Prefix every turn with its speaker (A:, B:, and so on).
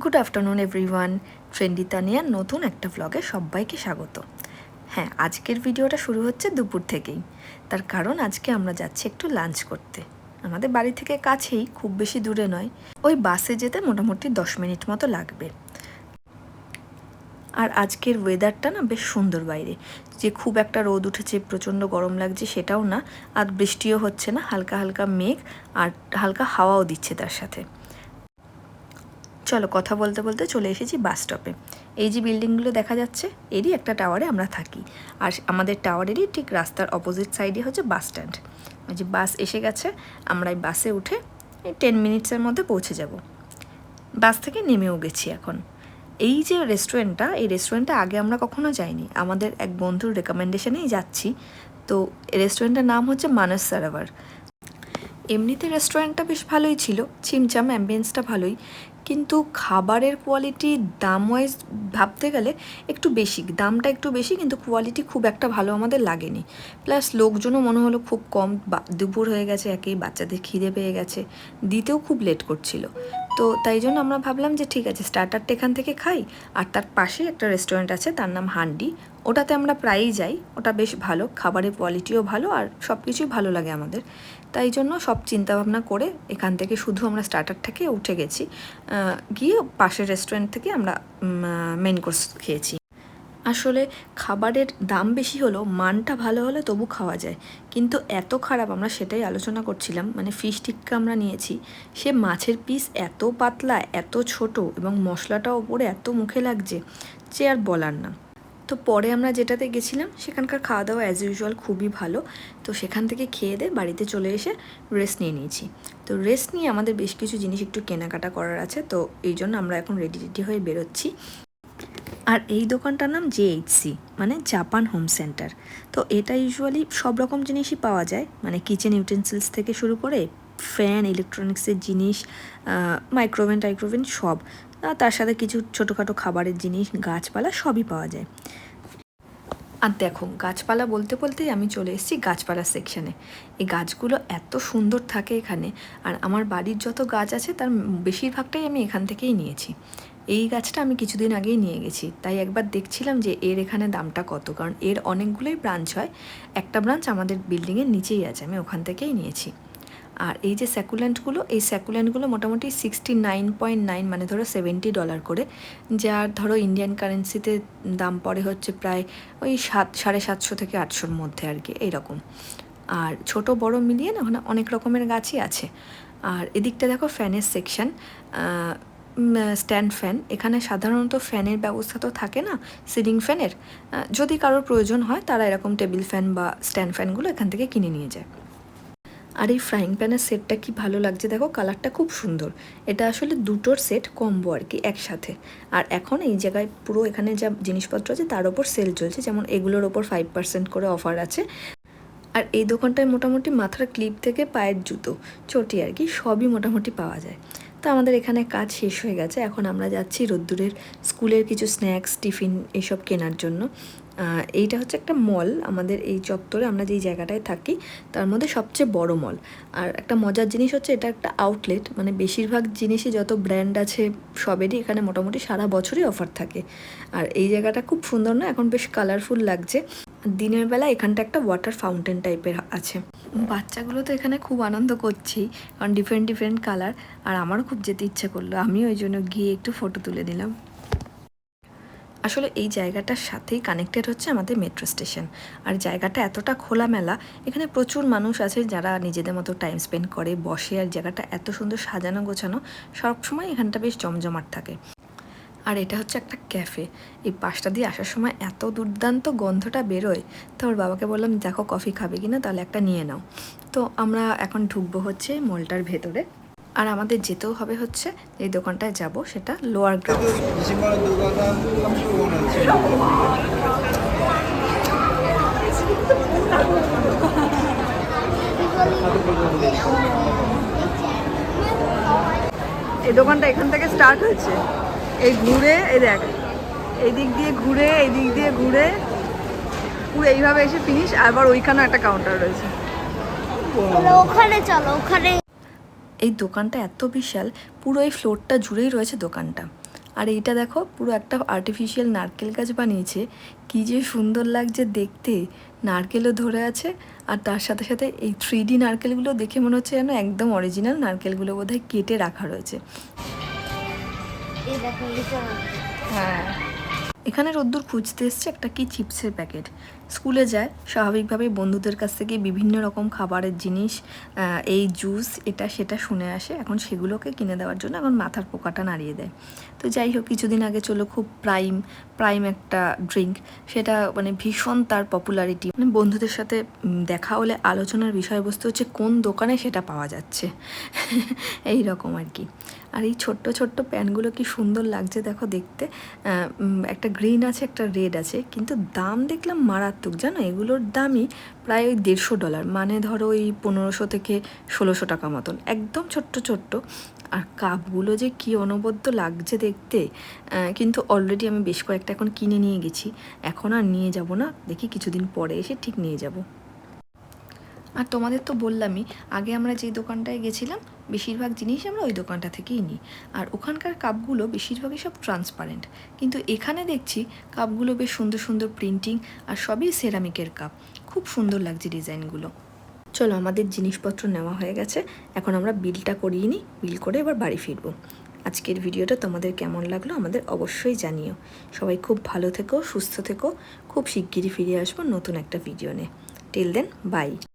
A: Good afternoon everyone trendy তানিয়ার নতুন একটা ব্লগে সবাইকে স্বাগত। হ্যাঁ আজকের ভিডিওটা শুরু হচ্ছে দুপুর থেকেই। তার কারণ আজকে আমরা যাচ্ছি একটু লাঞ্চ করতে। আমাদের বাড়ি থেকে কাছেই, খুব বেশি দূরে নয়। ওই বাসে যেতে মোটামুটি দশ মিনিট মতো লাগবে। আর আজকের ওয়েদারটা না বেশ সুন্দর বাইরে। যে খুব একটা রোদ উঠেছে, প্রচণ্ড গরম লাগছে সেটাও না। আর বৃষ্টিও হচ্ছে না, হালকা হালকা মেঘ আর হালকা হাওয়াও দিচ্ছে তার সাথে। চলো কথা বলতে বলতে চলে এসেছি বাস স্টপে। এই যে বিল্ডিংগুলো দেখা যাচ্ছে, এরই একটা টাওয়ারে আমরা থাকি। আর আমাদের টাওয়ারেরই ঠিক রাস্তার অপোজিট সাইডে হচ্ছে বাস স্ট্যান্ড। ওই যে বাস এসে গেছে, আমরা এই বাসে উঠে এই টেন মিনিটসের মধ্যে পৌঁছে যাব। বাস থেকে নেমেও গেছি এখন। এই যে রেস্টুরেন্টটা এই রেস্টুরেন্টটা আগে আমরা কখনো যাইনি। আমাদের এক বন্ধুর রেকমেন্ডেশনেই যাচ্ছি। তো রেস্টুরেন্টের নাম হচ্ছে মানস সারাভার এমনিতে রেস্টুরেন্টটা বেশ ভালোই ছিল। ছিমছাম অ্যাম্বিয়েন্সটা ভালোই। কিন্তু খাবারের কোয়ালিটি দাম ওয়াইজ ভাবতে গেলে একটু বেশি। দামটা একটু বেশি কিন্তু কোয়ালিটি খুব একটা ভালো আমাদের লাগেনি। প্লাস লোকজনও মনে হলো খুব কম দুপুর হয়ে গেছে, একেই বাচ্চাদের খিদে পেয়ে গেছে। দিতেও খুব লেট করছিল। তো তাই জন্য আমরা ভাবলাম যে ঠিক আছে স্টার্টারটা এখান থেকে খাই। আর তার পাশে একটা রেস্টুরেন্ট আছে, তার নাম হান্ডি। ওটাতে আমরা প্রায়ই যাই। ওটা বেশ ভালো, খাবারের কোয়ালিটিও ভালো আর সব কিছুই ভালো লাগে আমাদের। তাই জন্য সব চিন্তাভাবনা করে এখান থেকে শুধু আমরা স্টার্টারটাকে উঠে গেছি। গিয়ে পাশের রেস্টুরেন্ট থেকে আমরা মেন কোর্স খেয়েছি। আসলে খাবারের দাম বেশি হলেও মানটা ভালো হলে তবু খাওয়া যায়। কিন্তু এত খারাপ আমরা সেটাই আলোচনা করছিলাম মানে ফিশ টিক্কা আমরা নিয়েছি, সে মাছের পিস এত পাতলা, এত ছোট এবং মশলাটা ওপরে এত মুখে লাগছে, যে আর বলার না। তো পরে আমরা যেটাতে গেছিলাম, সেখানকার খাওয়া দাওয়া অ্যাজ ইউজুয়াল খুবই ভালো। তো সেখান থেকে খেয়ে দিয়ে বাড়িতে চলে এসে রেস্ট নিয়ে নিয়েছি। তো রেস্ট নিয়ে আমাদের বেশ কিছু জিনিস একটু কেনাকাটা করার আছে, তো এই জন্য আমরা এখন রেডি রেডি হয়ে বেরোচ্ছি। আর এই দোকানটার নাম জেএইচসি মানে জাপান হোম সেন্টার তো এটা ইউজুয়ালি সব রকম জিনিসই পাওয়া যায় মানে কিচেন ইউটেন্সিলস থেকে শুরু করে ফ্যান ইলেকট্রনিক্সের জিনিস মাইক্রোওভেন টাইক্রোভেন সব। তার সাথে কিছু ছোটোখাটো খাবারের জিনিস, গাছপালা সবই পাওয়া যায়। আর দেখো, গাছপালা বলতে বলতেই আমি চলে এসেছি গাছপালা সেকশানে এই গাছগুলো এত সুন্দর থাকে এখানে, আর আমার বাড়ির যত গাছ আছে তার বেশিরভাগটাই আমি এখান থেকেই নিয়েছি। এই গাছটা আমি কিছুদিন আগেই নিয়ে গেছি। তাই একবার দেখছিলাম যে এর এখানে দামটা কত, কারণ এর অনেকগুলোই ব্রাঞ্চ হয়। একটা ব্রাঞ্চ আমাদের বিল্ডিংয়ের নিচেই আছে, আমি ওখান থেকেই নিয়েছি। আর এই যে স্যাকুল্যান্টগুলো এই স্যাকুল্যান্টগুলো মোটামুটি সিক্সটি নাইন পয়েন্ট নাইন মানে ধরো সেভেন্টি ডলার করে, যার ধরো ইন্ডিয়ান কারেন্সিতে দাম পড়ে হচ্ছে প্রায় ওই সাত, সাড়ে সাতশো থেকে আটশোর মধ্যে আর কি, এইরকম। আর ছোট বড় মিলিয়ে না, ওখানে অনেক রকমের গাছই আছে। আর এদিকটা দেখো ফ্যানের সেকশন স্ট্যান্ড ফ্যান এখানে সাধারণত ফ্যানের ব্যবস্থা তো থাকে না সিলিং ফ্যানের যদি কারোর প্রয়োজন হয়, তারা এরকম টেবিল ফ্যান বা স্ট্যান্ড ফ্যানগুলো এখান থেকে কিনে নিয়ে যায়। আর এই ফ্রাইং প্যানের সেটটা কি ভালো লাগছে? দেখো কালারটা খুব সুন্দর। এটা আসলে দুটোর সেট কম্বো আর কি, একসাথে। আর এখন এই জায়গায় পুরো এখানে যা জিনিসপত্র আছে, তার ওপর সেল চলছে। যেমন এগুলোর ওপর ফাইভ পার্সেন্ট করে অফার আছে। আর এই দোকানটায় মোটামুটি মাথার ক্লিপ থেকে পায়ের জুতো, চটি আর কি, সবই মোটামুটি পাওয়া যায়। তো আমাদের এখানে কাজ শেষ হয়ে গেছে। এখন আমরা যাচ্ছি রোদ্দুরের স্কুলের কিছু স্ন্যাক্স, টিফিন এসব কেনার জন্য। এইটা হচ্ছে একটা মল। আমাদের এই চত্বরে আমরা যেই জায়গাটায় থাকি, তার মধ্যে সবচেয়ে বড় মল। আর একটা মজার জিনিস হচ্ছে, এটা একটা আউটলেট মানে বেশিরভাগ জিনিসই যত ব্র্যান্ড আছে, সবেরই এখানে মোটামুটি সারা বছরই অফার থাকে। আর এই জায়গাটা খুব সুন্দর না? এখন বেশ কালারফুল লাগছে। দিনের বেলা এখানটা একটা ওয়াটার ফাউন্টেন টাইপের আছে। বাচ্চাগুলো তো এখানে খুব আনন্দ করছেই কারণ ডিফারেন্ট ডিফারেন্ট কালার আর আমারও খুব যেতে ইচ্ছে করল। আমি ওই জন্য গিয়ে একটু ফটো তুলে নিলাম। আসলে এই জায়গাটার সাথেই কানেক্টেড হচ্ছে আমাদের মেট্রো স্টেশন আর জায়গাটা এতটা খোলামেলা, এখানে প্রচুর মানুষ আছে যারা নিজেদের মতো টাইম স্পেন্ড করে, বসে, আর জায়গাটা এত সুন্দর সাজানো গোছানো, সবসময় এখানটা বেশ জমজমাট থাকে। আর এটা হচ্ছে একটা ক্যাফে। এই পাশটা দিয়ে আসার সময় এত দুর্দান্ত গন্ধটা বেরোয়, তো ওর বাবাকে বললাম, দেখো, কফি খাবে কি না তাহলে একটা নিয়ে নাও। তো আমরা এখন ঢুকবো হচ্ছে মলটার ভেতরে। আর আমাদের যেতেও হবে হচ্ছে এই দোকানটায় যাব, সেটা লোয়ার গ্রাউন্ড। এই দোকানটা এখান থেকে স্টার্ট হয়েছে। এই ঘুরে এই দেখ এই দিক দিয়ে ঘুরে এই দিক দিয়ে ঘুরে পুরো এইভাবে এসে ফিনিশ আবার ওইখানেও একটা কাউন্টার রয়েছে।
B: ওখানে চলো ওখানে।
A: এই দোকানটা এত বিশাল পুরো এই ফ্লোরটা জুড়েই রয়েছে দোকানটা। আর এইটা দেখো পুরো একটা আর্টিফিশিয়াল নারকেল গাছ বানিয়েছে। কি যে সুন্দর লাগছে দেখতে নারকেলও ধরে আছে আর তার সাথে সাথে এই থ্রি ডি নারকেলগুলো দেখে মনে হচ্ছে যেন একদম অরিজিনাল নারকেলগুলো বোধহয় কেটে রাখা রয়েছে। হ্যাঁ। এখানে রোদ্দুর খুঁজতে এসছে একটা কি চিপসের প্যাকেট। স্কুলে যায়, স্বাভাবিকভাবেই বন্ধুদের কাছ থেকে বিভিন্ন রকম খাবারের জিনিস এই জুস, এটা সেটা শুনে আসে। এখন সেগুলোকে কিনে দেওয়ার জন্য এখন মাথার পোকাটা নাড়িয়ে দেয়। তো যাই হোক, কিছুদিন আগে চলো খুব প্রাইম প্রাইম একটা ড্রিঙ্ক। সেটা মানে ভীষণ তার পপুলারিটি। মানে বন্ধুদের সাথে দেখা হলে আলোচনার বিষয়বস্তু হচ্ছে কোন দোকানে সেটা পাওয়া যাচ্ছে। এই রকম আর কি। আর এই ছোট্ট ছোট্ট প্যানগুলো কি সুন্দর লাগছে দেখো দেখতে। একটা গ্রিন আছে, একটা রেড আছে। কিন্তু দাম দেখলাম মারাত্মক জানো? এগুলোর দামই প্রায় ওই দেড়শো ডলার। মানে ধরো ওই পনেরোশো থেকে ষোলোশো টাকা মতন। একদম ছোট্ট ছোট্ট। আর কাপগুলো যে কি অনবদ্য লাগছে দেখতে কিন্তু অলরেডি আমি বেশ কয়েকটা এখন কিনে নিয়ে গেছি। এখন আর নিয়ে যাব না। দেখি কিছুদিন পরে এসে ঠিক নিয়ে যাব। আর তোমাদের তো বললামই, আগে আমরা যেই দোকানটায় গেছিলাম, বেশিরভাগ জিনিস আমরা ওই দোকানটা থেকেই নিই। আর ওখানকার কাপগুলো বেশিরভাগই সব ট্রান্সপারেন্ট কিন্তু এখানে দেখছি কাপগুলো বেশ সুন্দর সুন্দর প্রিন্টিং আর সবই সেরামিকের কাপ। খুব সুন্দর লাগছে ডিজাইনগুলো। চলো আমাদের জিনিসপত্র নেওয়া হয়ে গেছে, এখন আমরা বিলটা করিয়ে নিই, বিল করে এবার বাড়ি ফিরবো। আজকের ভিডিওটা তোমাদের কেমন লাগল আমাদের অবশ্যই জানিও। সবাই খুব ভালো থেকো, সুস্থ থেকো, খুব শিগগিরই ফিরে আসব নতুন একটা ভিডিও নিয়ে। Till then by